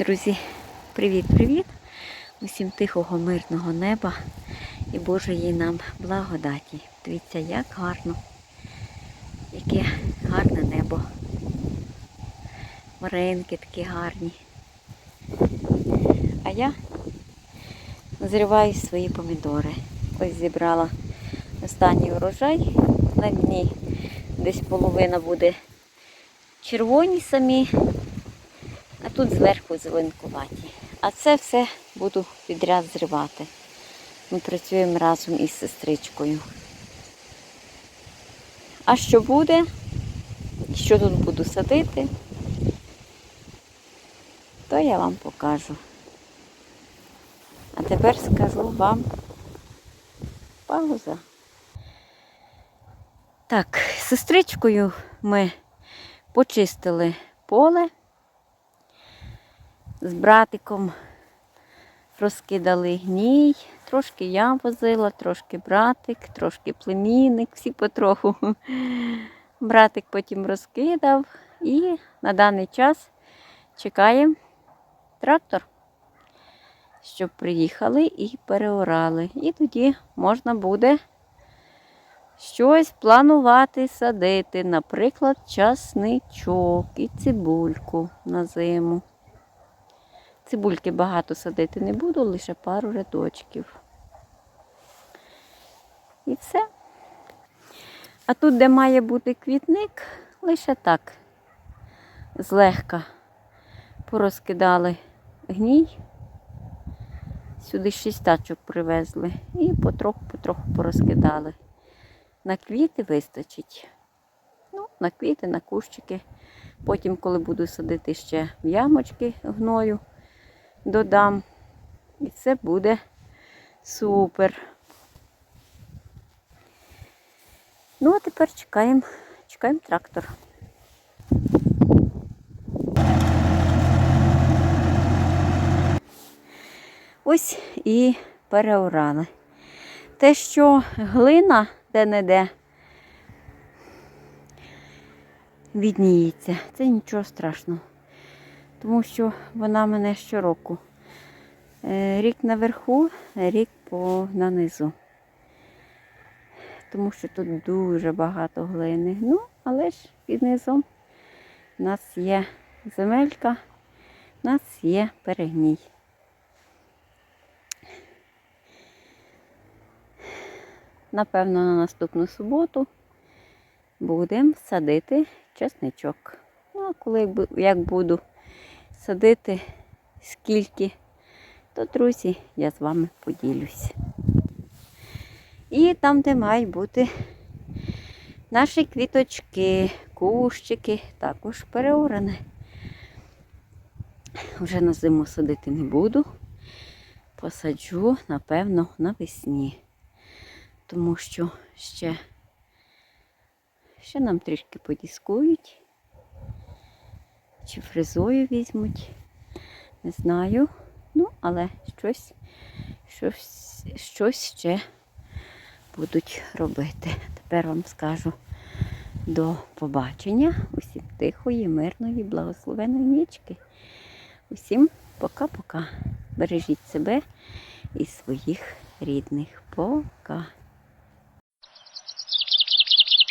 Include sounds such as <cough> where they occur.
Друзі, привіт-привіт! Усім тихого, мирного неба і Божої нам благодаті. Дивіться, як гарно, яке гарне небо. Маринки такі гарні. А я зриваю свої помідори. Ось зібрала останній урожай. На дні десь половина буде червоні самі, а тут зверху зеленкуваті. А це все буду підряд зривати. Ми працюємо разом із сестричкою. А що буде? Що тут буду садити, то я вам покажу. А тепер скажу вам пауза. Так, з сестричкою ми почистили поле. З братиком розкидали гній. Трошки я возила, трошки братик, трошки племінник, всі потроху. <laughs> Братик потім розкидав і на даний час чекаємо трактор, щоб приїхали і переорали. І тоді можна буде щось планувати садити, наприклад, часничок і цибульку на зиму. Цибульки багато садити не буду, лише пару рядочків. І все. А тут, де має бути квітник, лише так злегка порозкидали гній. Сюди шість тачок привезли і потроху-потроху порозкидали. На квіти вистачить. Ну, на квіти, на кущики. Потім, коли буду садити ще в ямочки гною, додам. І це буде супер. Ну, а тепер чекаємо, чекаємо трактор. Ось і переорали. Те, що глина де-не-де відніється, це нічого страшного. Тому що вона мене щороку. Е, Рік наверху, рік по нанизу. Тому що тут дуже багато глини. Ну, але ж під низом у нас є земелька, у нас є перегній. Напевно, на наступну суботу будемо садити чесничок. Ну, а коли як буду садити, скільки, то, друзі, я з вами поділюсь. І там, де мають бути наші квіточки, кущики, також переорані. Вже на зиму садити не буду. Посаджу, напевно, навесні. Тому що ще, ще нам трішки подіскують. Чи фрезою візьмуть. Не знаю. Ну, але щось, щось, щось ще будуть робити. Тепер вам скажу до побачення. Усім тихої, мирної, благословеної нічки. Усім пока-пока. Бережіть себе і своїх рідних. Пока.